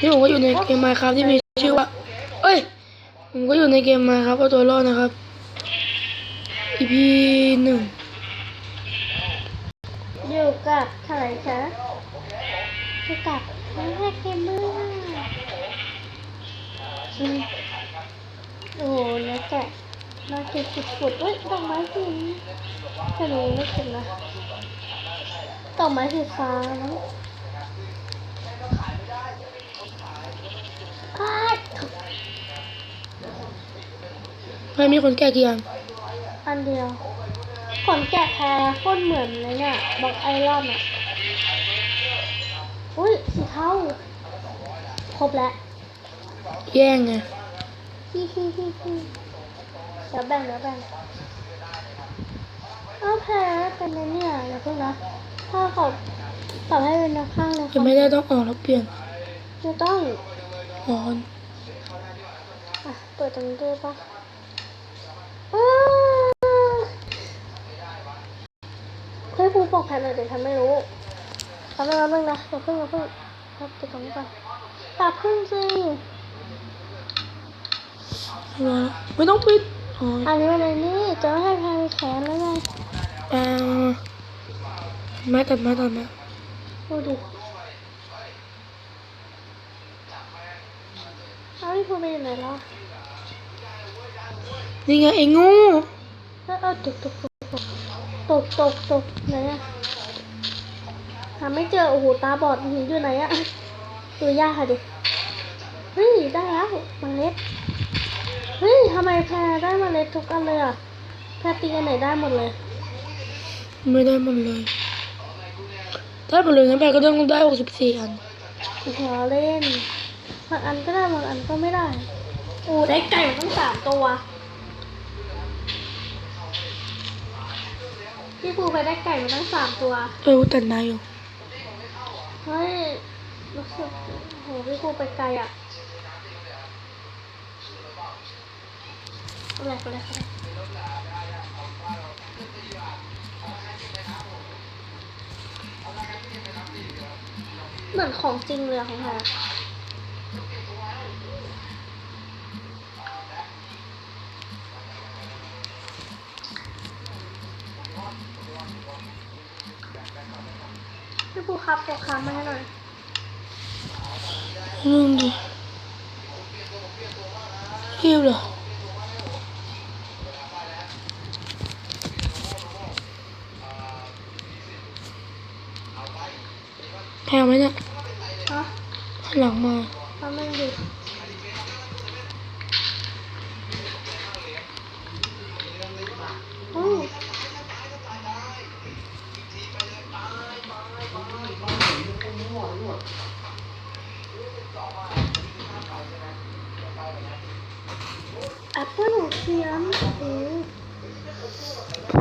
นี่ผมก็อยู่ในเกมมาครับที่มีชื่อว่า เอ้ย ผมก็อยู่ในเกมมาครับเอาตัวรอดนะครับ EP หนึ่งอยู่กับใครคะอยู่กับน้องแฮกเกมเมอร์โอ้โหแล้วแกมาเก็บสุดๆอุ้ยดอกไม้สีแต่หนูไม่เก็บนะดอกไม้สีฟ้าเนะ ไม่มีคนแก่กี่อันอันเดียวขนแกะแพ้โคตรเหมือนเลยเนี่ยบอกไอรอนอะ อุ้ยสีเทาครบแล้วแย่งไงฮิฮิฮิฮิเดี๋ยวแบ่งเดี๋ยวแบ่งเอาแพ้เป็นไงเนี่ยอย่าเพิ่งนะถ้าเขาปรับให้เป็นนักข้างเลยจะไม่ได้ต้องออกแล้วเปลี่ยนจะต้อง ออนอะเปิดตรงนี้ด้วยปะอ้าวเฮ้ยครูบอกแพนหน่อยเดี๋ยวฉันไม่รู้ทำไม่รู้เรื่องนะอย่าเพิ่งอย่าเพิ่งครับติดตรงนี้ก่อนอย่าเพิ่งสิไม่ต้องปิดอ๋ออันนี้อะไรนี่จะไม่ให้แพนแขนแล้วไงเอ่อไม้ตัดไม้ตัดไม้ดูดิ เอาพี่ครูไปอยู่ไหนแล้วนี่ไงไอ้งูเออเออตกตกตกตกตกตกไหนอะหาไม่เจอโอ้โหตาบอดหินอยู่ไหนอะดูยากค่ะดิเฮ้ยได้แล้วเมล็ดเฮ้ยทำไมแพรได้เมล็ดทุกอันเลยอะแพรตีอันไหนได้หมดเลย ไม่ได้หมดเลยถ้าหมดเลยงั้นแปลก็ต้องได้หกสิบสี่อันหัวเล่น บางอันก็ได้บางอันก็ไม่ได้ โอ้ได้ไก่มาตั้งสามตัว พี่ภูไปได้ไก่มาตั้งสามตัว เออตัดไม้อยู่ เฮ้ยรู้สึกโหพี่ครูไปไกลอะอะไรอะไรอะไรเหมือนของจริงเลยอะของแท้ พี่ภูครับตัวค้ำมาให้หน่อยลืมดิหิวเหรอแพงไหมเนี่ยฮะหันหลังมา ทำนึงดิอืมแอปเปิ้ลของเทียมอืม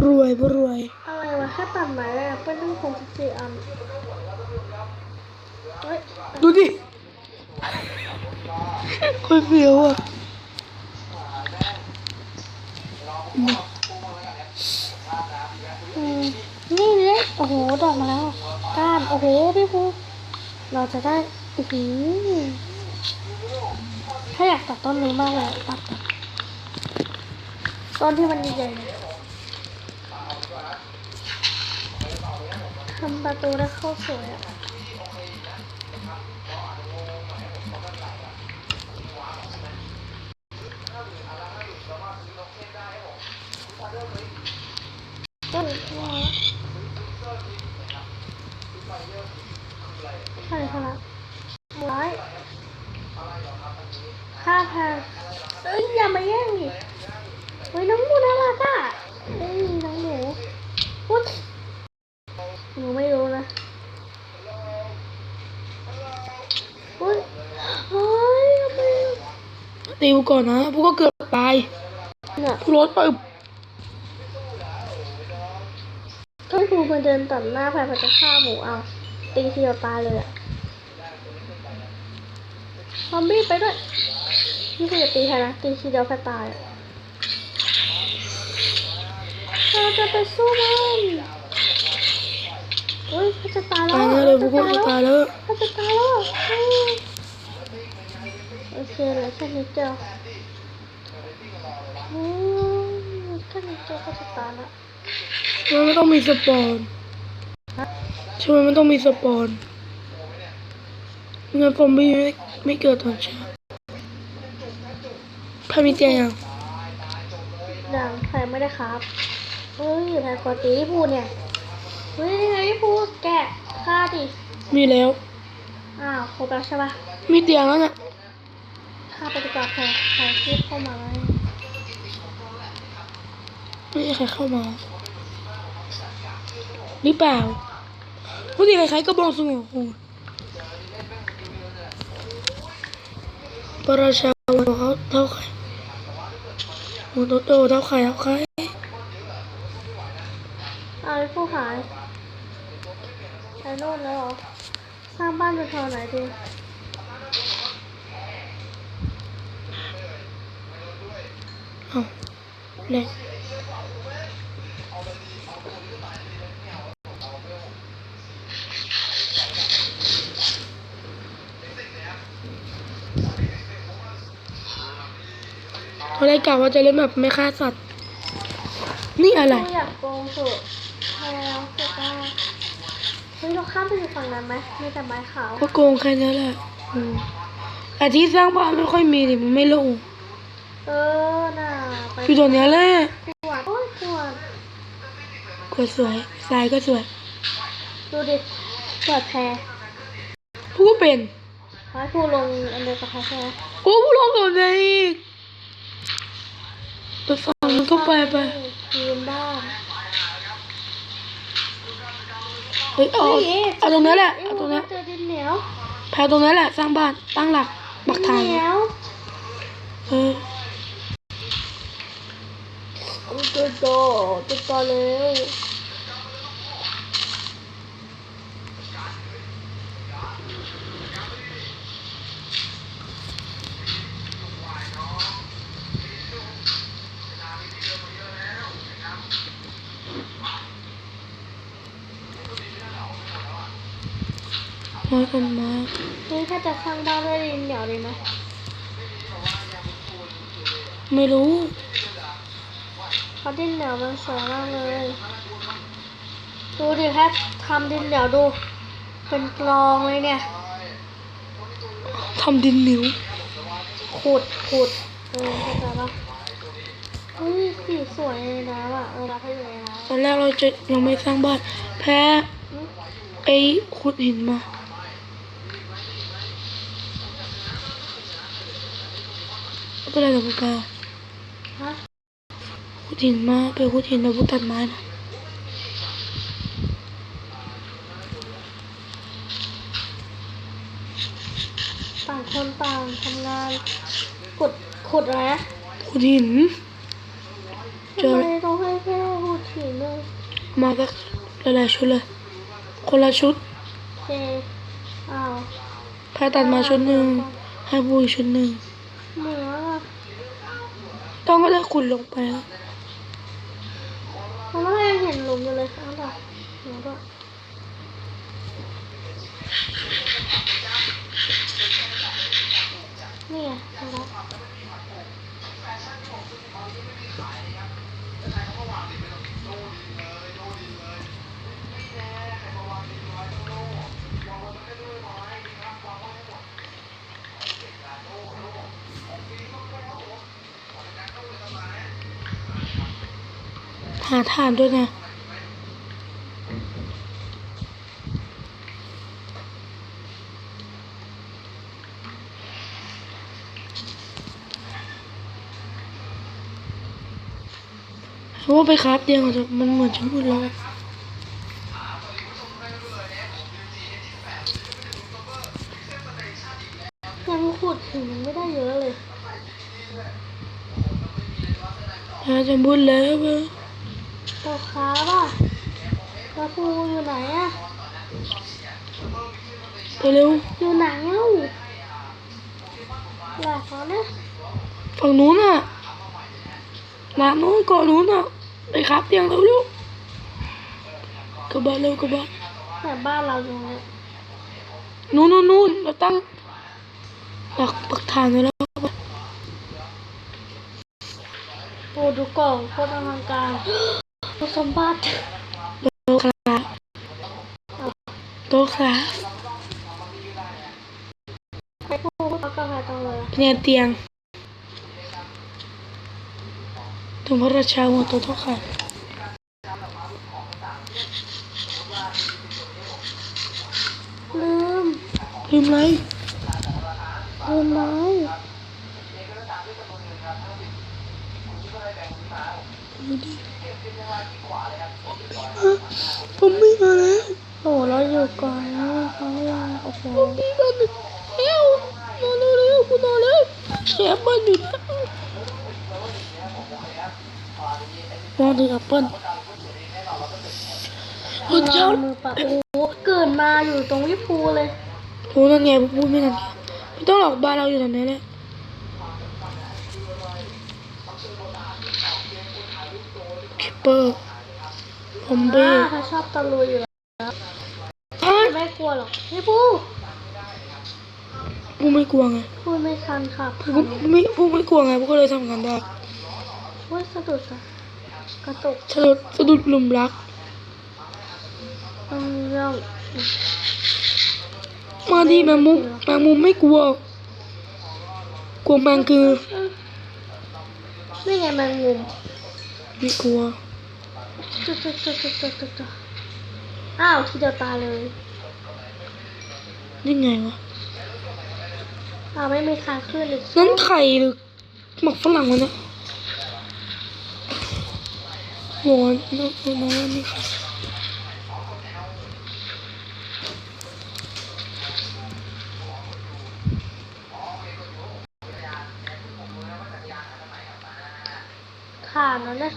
รวยรวย อะไรวะแค่ตัดไม้แอปเปิ้ลตั้งหกสิบสี่อันเฮ้ย ดูดิ คนเฟี้ยวอะอืมนี่เนี่ยโอ้โห ดอกมาแล้ว ก้าน โอ้โห พี่ภูเราจะได้อือหือถ้าอยากตัดต้นนี้มากเลยตัดต้นที่มันใหญ่ๆทำประตูได้เข้าสวยอะ ต้นว่าใช่ค่ะร้อยค่าแพงเอ้ยอย่ามาแย่งดิเฮ้ยน้องหมูน่ารักอะเอ้ยน้องหมูอุ๊ยหนูไม่รู้นะอุ้ยเฮ้ยทำไม ติวก่อนนะพวกก็เกือบตายเนี่ยรถไปถ้าครูมาเดินตัดหน้าแพรพจะฆ่าหมูเอา ตีทีเดียวตายเลยอะซอมบี้ไปด้วยนี่คือจะตีใครนะตีทีเดียวแค่ตายอะเราจะไปสู้มันเฮ้ยเขาจะตายแล้วตายแน่เลยพวกก็เขาจะตาตายยแล้วเขาจะตายแล้ว อืมเหลือแค่นิดเดียวโอ้ยแค่นิดเดียวก็จะตายละทำไมมันต้องมีสปอนทำไมมันต้องมีสปอนไม่งั้นซอมบี้ไม่ไม่เกิดตอนเช้าพามีเตียงยังยังใครไม่ได้ครับเฮ้ยใครกดตีพี่พูเนี่ยเฮ้ยยังไงพี่พูแกะฆ่าดิมีแล้ว อ้าวครบแล้วใช่ปะมีเตียงแล้วเนี่ย ฆ่าปดีกว่าใครใครที่เข้ามาแล้วไม่มีใครเข้ามา หรือเปล่าผู้ที่ใครๆก็บองสงบโอ้ยประราชาวันเขาเท่าใครหัวโตโตเท่าใครเท่าใครอ้าวพี่พูหายไปโน่นแล้วเหรอ สร้างบ้านอยู่แถวไหนดี เอ้าแหละเขาได้กล่าวว่าจะเล่นแบบไม่ฆ่าสัตว์ นี่อะไรพี่อยากโกงเถอะแล้วเสร็จแล้วเฮ้ยเราข้ามไปอยู่ฝั่งนั้นไหมมีแต่ไม้ขาวก็โกงแค่นั้นแหละอืมแต่ที่สร้างบ้านไม่ค่อยมีดิมันไม่โลง เออน่ะไป อยู่ตรงเนี้ยแหละขวดโอ้ยขวดก็สวยทรายก็สวย ดูดิเปิดแพรผู้ก็เป็นไว้ผู้ลงอันเดียวกับเขาใช่ไหมโอ้ผู้ลงกับไหนอีกไปฟังมันก็ไปไปยืนบ้านเฮ้ยเอาเอาตรงนี้แหละเอาตรงนี้เจอดินเหนียวแพรตรงนี้แหละสร้างบ้านตั้งหลักปักฐานดินเหนียวเออ ตัวโตตัวโตเลยน้อยคนมานี่ถ้าจะสร้างบ้านด้วยดินเหนียวดีไหมไม่รู้เพราะ ดินเหนียวมันสวยมากเลย ดูดิแค่ทำดินเหนียวดู เป็นกลองเลยเนี่ยทำดินเหนียวขุดขุดเออเข้าใจปะเฮ้ยสีสวยเลยนะว่ะเออรักให้อยู่ในน้ตอนแรกเราจะยังไม่สร้างบ้านแพรำอืมไอ้ขุดหินมาไม่เป็นไรหรอกแพรฮะขุด หินมา ไปขุดหินแล้วพูตัดไม้นะต่างคนต่างทำงานขุดขุดอะไรนะขุดหินเจอทำไมต้องให้แค่ขุดหินเลยมาสักหลายๆชุดเลย คนละชุดเจอ้าวแพรตัดมาชุดหนึ่งให้บูอีกชุดหนึ่งเหนืออะต้องก็ได้ขุดลงไปแล้วมันไม่ เห็นหลุมอยู่เลยข้างหลังเหนือด้วยนี่ไงเห็นแล้วหาฐานด้วยนะเพราะว่าไปคราฟเตียงอะมันเหมือนจะมืดแล้วอะยังขุดหินไม่ได้เยอะเลยแพรจะมืดแล้วเว้ยูอยู่ไหนอะไปเร็วอยู่ไหนเอ้าหลักเขานะฝั่งนู้นน่ะน้ำนู้นก่อนนู้นอะไปครับเตียงเราเร็วกรบะเร็วกรบะแต่บ้านเราอยู่ไนี่ยนู้นนู้นเราตั้งหลักปักฐานเลยแล้วโอ้ดูกล่องโคตรองการสมบัติ โต๊ะครับไม่พูดก็กาแฟตรงเลยเนี่ยเตียงถุงพระราชาหัวโตโต๊ะครับลืมลืมไรลืมไม้ผมไม่มาแล้ว โอ้เราอยู่ก่อนนะเขาว่าโอ้โหพี่กันเอ้วนอนเร็วคุณนอนแล้วแชมป์มันอยู่นะมองดูแอปเปิ้ลโอ้เจ้ามือปะโอ้โหเกิดมาอยู่ตรงวิภูเลยโอ้นั่นไงพูดไม่ทันไม่ต้องหลอกบ้านเราอยู่ตรงนี้แหละคิปเปอร์ซอมบี้อ่าเขาชอบตะลุยอยู่แล้ว อ้าว ไม่กลั วหรอกพี่ภูกูไม่กลัวไงพูดไม่ทันค่ะกูไม่กูไม่กลัวไงกูก็เลยทำงานได้ว่าสะดุดอะกระตุกสะดุดสะดุดหลุมรักต้องเรื่องมาดีแมงมุมแมงมุมไม่กลัว กลัวแมงคือนี่ไงแมงมุมไม่กลัวจุดจุดจุดจุดจุดจุดจุดอ้าวทีเดียวตายเลย นี่ไงวะอ้าวไม่มีทางขึ้นเลยนั่นไข่หรือหมักฝรั่งวะเนี่ยหวานน้องน้องนี่ค่ะขาดแล้วเนี่ย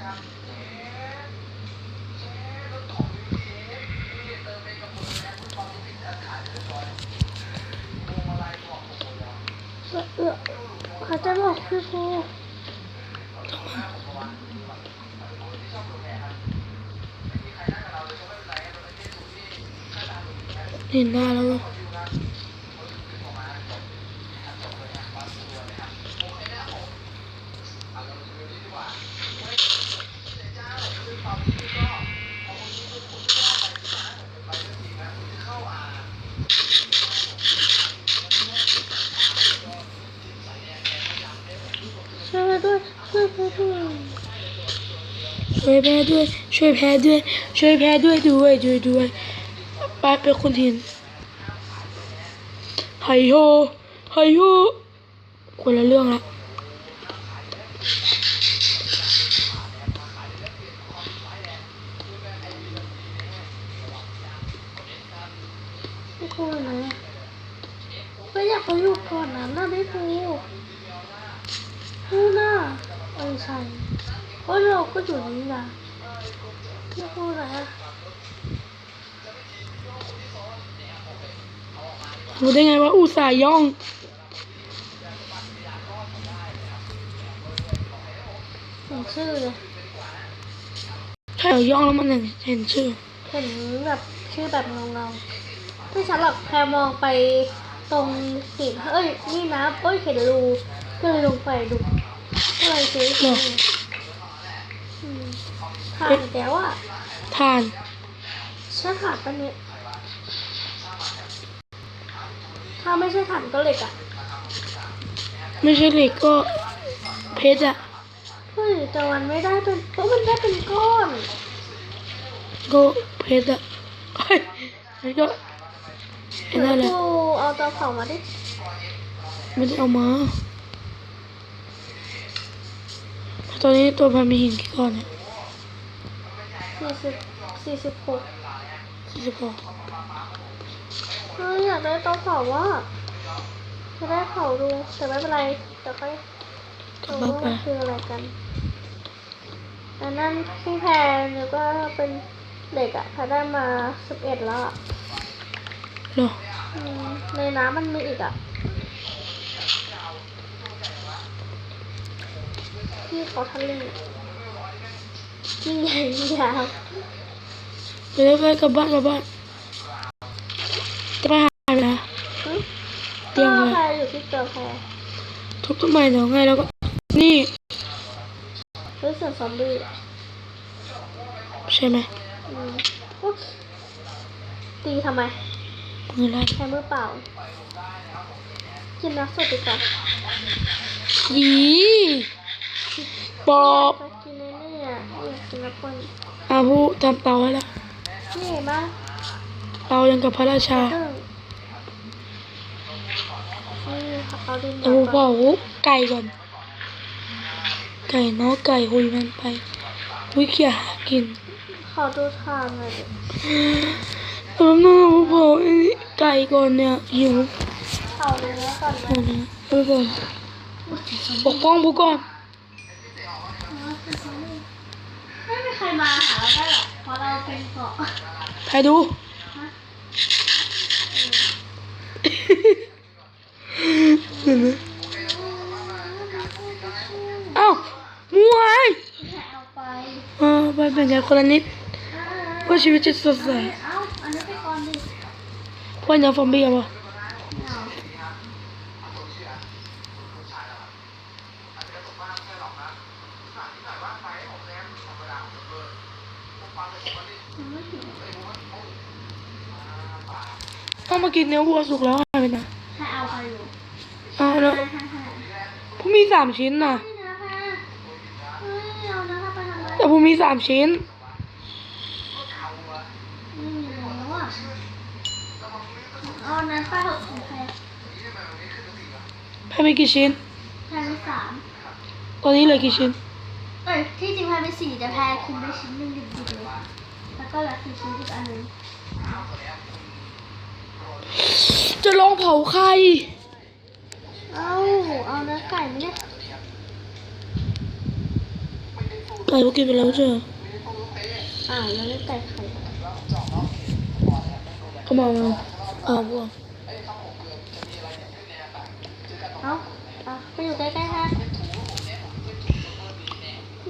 เออเออเขาจะบอกพี่ภู เห็นได้แล้วเว้ย ช่วยด้วยช่วยด้วย ช่วยแพ้ด้วย ช่วย แพ้ด้วย ช่วยแพ้ด้วยด้วยด้วยด้วยไปเป็นคนหินไฮโฮไฮโฮคนละเรื่องละพี่ภูอยู่ไหนะไม่อยากไปอยู่ก่อนนะนะพี่ภูนู่นน่ะเออใช่เพราะเราก็อยู่นี่นะ พี่ภูไหนอะรู้ได้ไงว่าอุตส่าห์ย่องเห็นชื่อเลยใช่เหรอย่องแล้วมันเห็นเห็นชื่อ เห็นแบบชื่อแบบเงาเงาๆไม่ฉันหรอกแค่มองไปตรงหินเอ้ย นี่นะเอ้ยเห็นรูก็เลยลงไปดูก็เลยซื้อเหรออืม ผ่านแต่ว่าทานใช่ถ่านปะเนี่ยถ้าไม่ใช่ถ่านก็เหล็กอะ ไม่ใช่เหล็กก็เพชรอะเฮ้ยแต่มันไม่ได้เป็นเพราะมันได้เป็นก้อน ก็เพชรอะเฮ้ยมันก็ไอ้นั่นแหละครูเอาเตาเผามาดิ ไม่ได้เอามา ตอนนี้ตัวพันมีหินกี่ก้อนเนี่ย สี่สิบสี่สิบหกสี่สิบหกเฮ้ยอยากได้เตาเผาว่าจะได้เผาดูแต่ไม่เป็นไรเดี๋ยวค่อยจะรู้บ้าว่าไปมันคืออะไรกันอันนั้นที่แพงเนี่ยก็เป็นเหล็กอะถ้าได้มาสิบเอ็ดแล้วอะเหรออืมในน้ำมันมีอีกอะที่เขาทะเล ยิ่งใหญ่ยิ่งยาวไปแล้วไปกลับบ้านกลับบ้านจะไปหาอะไรนะหึเตรียมไว้ก็แพรอยู่ที่เกลือแพรทุบต้นไม้เดี๋ยวไงแล้วก็ นี่ฮ้ยเสือซอมบี้ใช่ไหมอืมอุ๊ยตีทำไมมือลั่นใช้มือเปล่ากินน้ำสดดีกว่ายีปอบ ไปกินในนี่อะนี่กินแอปเปิ้ลอาผู้ทำเตาให้แล้วนี่เห็นปะเตายังกับพระราชาซึ่งนี่ค่ะเอาดินอาผู้เผาไก่ก่อน ไก่เนาะไก่คุยมันไปวิเคียหากินขอดูทางหน่อยดิแป๊บนึงอาผู้เผาไอ้ไก่ก่อนเนี่ยหิวเอาเนื้อก่อนไหมเอานะไปก่อนปกป้องผู้ก่อน ไม่มีใครมาหาเราได้หรอกเพราะเราเป็นเกาะใครดู เห็นไหมเอ้าหมูหายเอาไปเออไปแบ่งกันคนละนิดเพื่อชีวิตจะสดใสเอาอันนี้ไปก่อนดิเพื่อนยังฟอมบี้อะปะ เอา ต้องมากิ นเนื้อวัวสุกแล้วหายไปไหนให้เอาไปอยู่อ้าวแล้วให้ให้ให้ผมมีสามชิ้นน่ะ แต่ผมมีสามชิ้นแล้วอะเอาอันนั้นป้าหกของใครแพ้ไม่กี่ชิ้นแพรไปสามตอนนี้เหลือกี่ชิ้น เอ้ยที่จริงแพรไปสี่แต่แพรคุมไปชิ้นหนึ่งดิบๆเลย แล้วก็เหลือสี่ชิ้นอีกอันหนึง จะลองเผาไข่เอาเอาเนื้อไก่ไหมเนี่ยไก่ก็กินไปแล้วเจ้าอ่าแล้วเนื้อไก่ไข่เอามามาเอาวัวเอาเอาไปอยู่ใกล้ๆค่ะ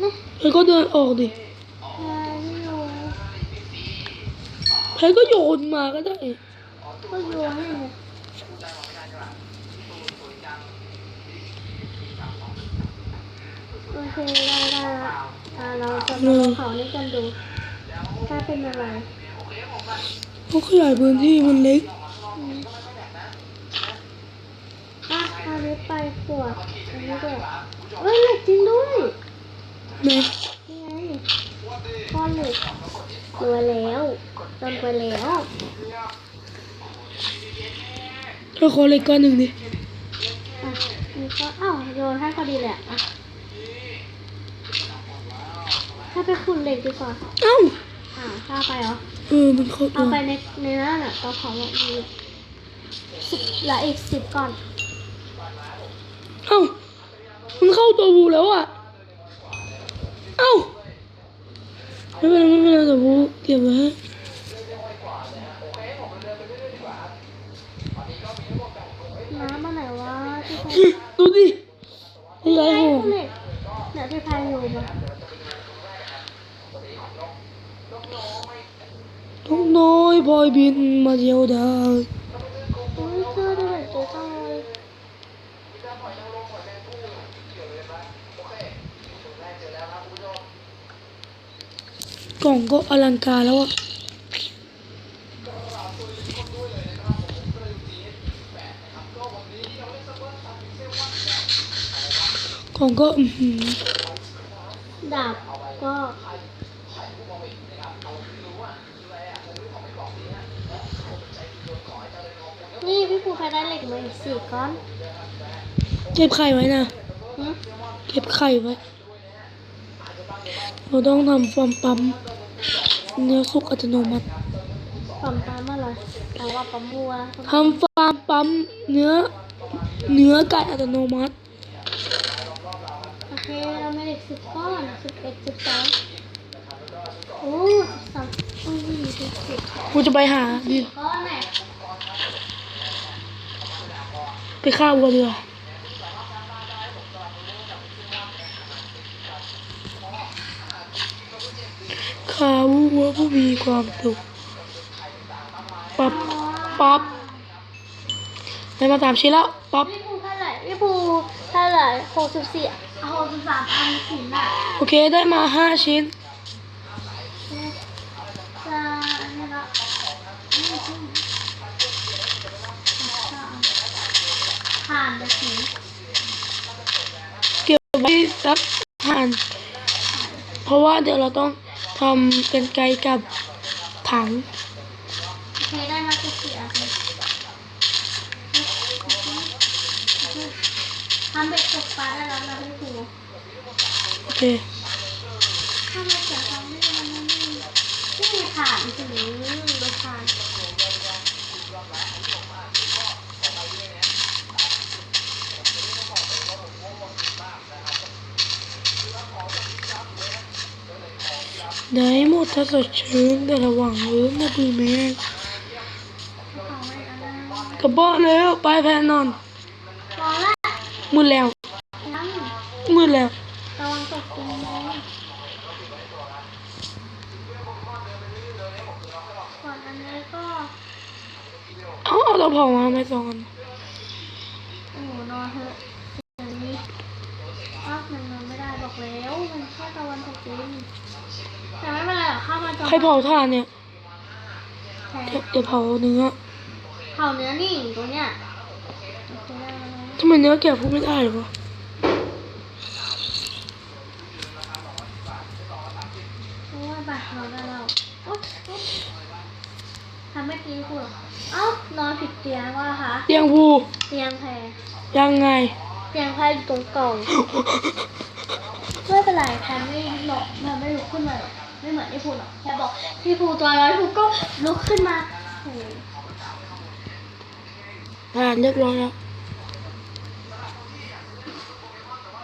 นี่แล้วก็เดินออกดิแพรไม่รู้แพ้ก็โยนมาก็ได้ ก็โยนให้เลยโอเคได้ได้ละอ่าเราจะมาลองเผานี่กันดู ถ้าเป็นอะไรเขาขยายพื้นที่มันเล็กอืมอะเอานี้ไปขวดอันนี้ด้วยเอ้ยเหล็กจริงด้วยนะนี่ไงก้อนเหล็กตัวแล้วจนไปแล้ว ก็ขอเล็กก้อนหนึ่งดิอะนี่ก็อ้าวโยนให้พอดีแหละอะถ้าไปขุดเหล็กดีกว่าเอ้าอ่าถ้าไปเหรอ เออมันเข้าตัเอาวไปในในนั้นแหละเตาเผาอะมีสิบเหลืออีกสิบก่อน เอ้ามันเข้าตัวบูแล้วอะเอ้าไม่เป็นไรไม่เป็นไรแต่บูเก็บไว้ให้ น้ำมาไหนวะที่พาย ดูดิไอ้ยายไอ้โหเหล็กเนี่ยที่พายอยู่มาน้องน้อยพลอยบินมาเดียวดายอุ้ยเจอดูเหล็กเจอจังเลยกล่องก็อลังการแล้วอะ กล่องก็อือหือดาบก็นี่พี่ภูใครได้เหล็กมาอีกสี่ก้อน เก็บไข่ไว้นะหึเก็บไข่ไว้ เราต้องทำฟอร์มปั๊มเนื้อสุกอัตโนมัติปั๊มปั๊มอะไรแต่ว่าปั๊มวัวทำฟาร์มปั๊มเนื้อ เนื้อไก่อัตโนมัติโอ เคเราไม่เหล็กสิบก้อนสิบเอ็ดสิบสองโอ้สิบสามโอ้ยสิบสิบกูจะไปหาดิก้อนแน่ไปฆ่าวัวเรือาฆ่าวัวผู้มีความสุขปั๊บปั๊บได้มาสามชิ้นแล้วปั๊บพี่ภูเท่าไหร่พี่ภูเท่าไหร่หกสิบสี่เอา หกสิบสามอันสินอะโอเคได้มาห้าชิ้น จะนะอืมอืมผ่านจะถึงเก็บไว้สักผ่าน เพราะว่าเดี๋ยวเราต้องทำเป็นไกลกับถัง โอเคได้มาสิบสี่อัน ทำเบ็ดตกปลาได้แล้วนะพี่ครูโอเคถ้ามาเสียทำไม่ได้มันไม่ไม่มีผ่านถึงรถผ่านได้หมดถ้าสดชื่นแต่ระว่างเออมาดูแม่กระบอกแล้วไปแพนนอน มืดแล้วยังมืดแล้วระวังตกตรงนี้ก่อนอันนี้ก็เอาเอาตะเผามาไม่สองอันโอ้โหนอนเถอะอย่างนี้อ้าวมันนอนไม่ได้บอกแล้วมันแค่ตะวันตกดินแต่ไม่เป็นไรหรอกข้าวมันจะใครเผาถ่านเนี่ยแพ้เดี๋ยวเดี๋ยวเผาเนื้อเผาเนื้อนี่ตัวเนี้ยโอเคได้แล้วนะ ทำไมเนื้อแกะพูดไม่ได้หรอวะโอ้ยบัตรนอนได้แล้วโอ๊ยโอ๊ยทำไม่กินคุณเหรอเอ้านอนผิดเตียงว่ะคะเตียงภูเตียงแพรยังไง เตียงแพรอยู่ตรงกล่องไม่เป็นไรแพรไม่หลอกแพรไม่ลุกขึ้นมาหรอกไม่เหมือนที่พูดหรอกแพรบอกพี่ภูตัวร้อยภูก็ลุกขึ้นมาโอ้โหผ่านเรียบร้อยแล้ว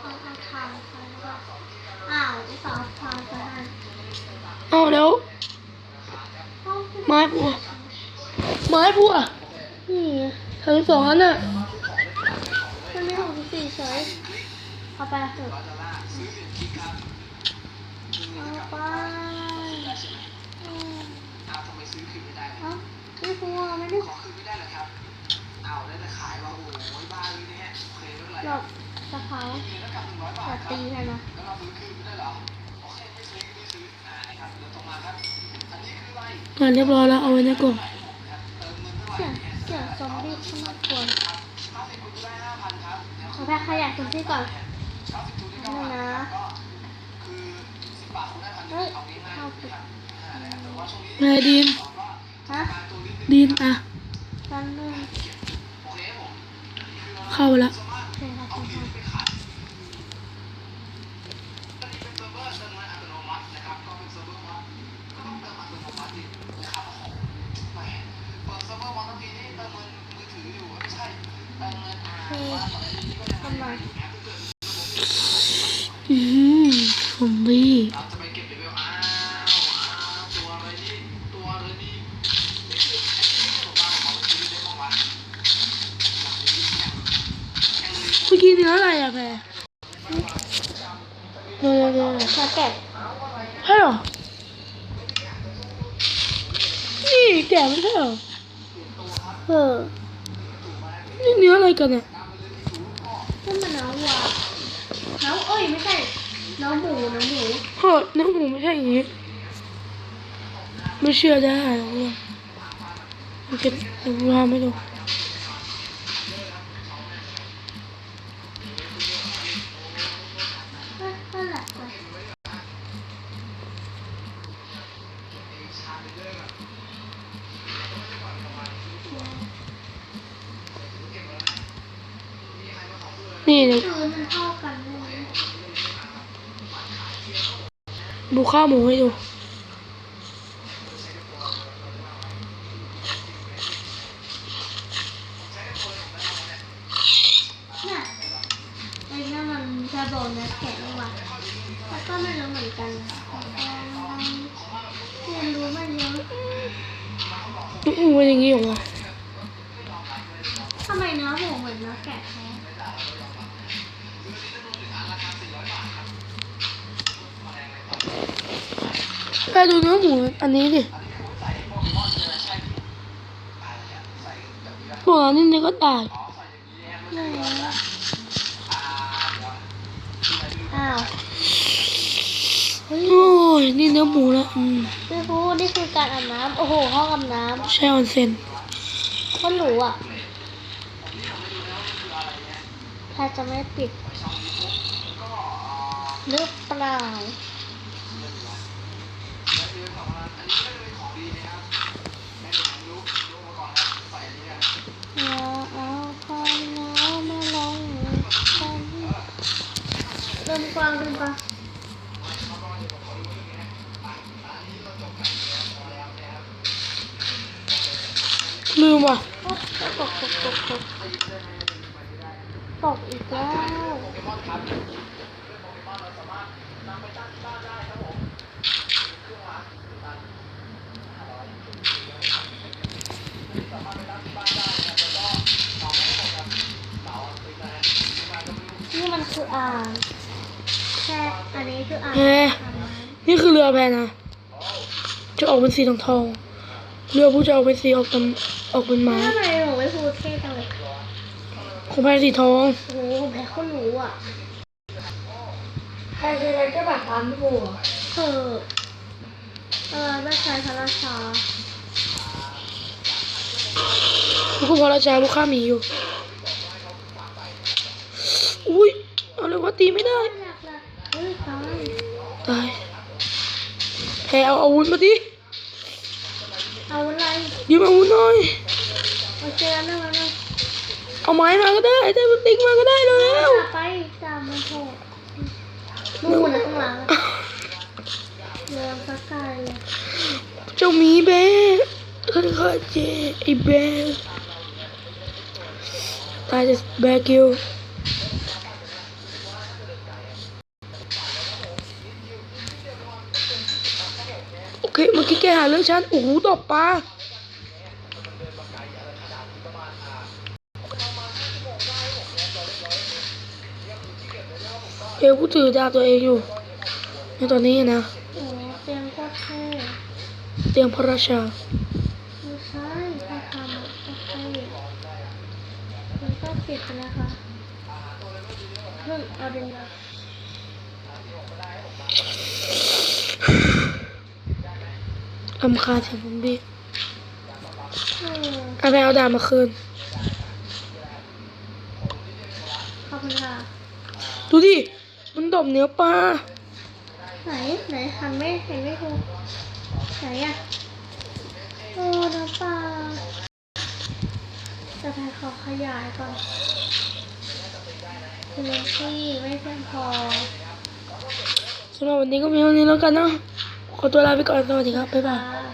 เอาเอาทางไปแล้วก็อ้าวอุตส่าห์ทางไปให้ เอาแล้ว เอ้า ไม้พัว ไม้พัวนี่ไงทั้งสองอันน่ะมันไม่หกสิบสี่เฉยเอาไปเถอะเอาไปอืมเอาพี่ภูอะไม่ได้หลบสะเขาอย่าตีใช่ไหมผ่าเรียบร้อยแล้วเอาไว้ในกล่อง เสียงเสียงซอมบี้ข้างนอกกวน ขอแพ้ขยะซอมบี้ก่อนนี่นะเฮ้ยเข้าไปนายดิน ฮะดินอะกันหนึ่งเข้าแล้ว นั่นมันน้องวัวน้องเอ้ยไม่ใช่ น้องหมูน้องหมูเฮ้ยเนื้อหมูไม่ใช่อย่างนี้ไม่เชื่อได้หรอกเนี่ยโอเคเดี๋ยวผมทำให้ดู ข้าวหมูให้ดูเนี่ยไอ้นั่นมันจะบอกเนื้อแกะนี่หว่าแล้วก็ไม่รู้เหมือนกันเรียนรู้มาเยอะอื้อหือเป็นอย่างนี้เหรอวะทำไมเนื้อหมูเหมือนเนื้อแกะ แท้แค่ดูเนื้อหมูอันนี้ดิตัวนี้นี่ก็ตายไหนอะเฮ้ยโอ้ยนี่เนื้อหมูแล้วอืมพี่ฟูนี่คือการอาบน้ำโอ้โหห้องอาบน้ใช่ออนเซ็นำโคนหรูอะถ้าจะไม่ปิดหรือเปล่าอย่าเอาความเหงามาลงฉันเริ่ มกวางเริ่มกวางลืมว่ะตกตกตกตกตกตกอีกแล้วนี่มันคืออ่างแค่อันนี้คืออ่าง แพอาบน้ำนี่คือเรือแพนะ จะออกเป็นสีทองทองๆเรือผู้จะออกเป็นสีออกเป็นออกเป็นไม้ทำไมหนูไม่พูดเท่จังเลยของแพสีทองโอ้โหแพ้คนหนูอะใครจะได้ก็แบบความผัวเออเออแม่ชายพระราชานี่คือพระราชาลูกข้าหมีอยู่ อุ้ยเอาเลยว่าตีไม่ได้ อยากละเฮ้ยตาย ตาย แพเอาอาวุธมาดิเอาอะไรยืมอาวุธหน่อยโอเคแล้วนั่งแล้วนั่งเอาไม้มาก็ได้ได้ติ๊กมาก็ได้เร็วจ่าไปจ่ามันโหดนู่นนะข้างหลังอะเรือสักไกลเลยๆเจ้าหมีแบะข้าข้าเจไอ้แบะตายจะแบะกิวโอเคเมื่อกี้แก หาเรื่องฉันโอ้โหตบปลาเอวผู้ถือดาบตัวเองอยู่ ในตอนนี้นะเตียงโคตรเท่เตียงพระราชาไม่ใช่ถ้าทำอะโอเคมันก็ปิดไปนะคะเพิ่งเอาดินมา อำคาญเสียงผมดีเออเอาไปเอาดาบมาคืน ขอบคุณค่ะ ดูดิ มันดมเนื้อปลา ไหน ไหนหันไม่เห็นไม่ถูกไหนอะโอ้น้ำปลาจะไปขอขยายก่อนคือที่ไม่เพียงพอสำหรับวันนี้ก็มีเท่านี้แล้วกันนะ ขอตัวลาไปก่อนสวัสดีครับบ๊ายบายค่ะ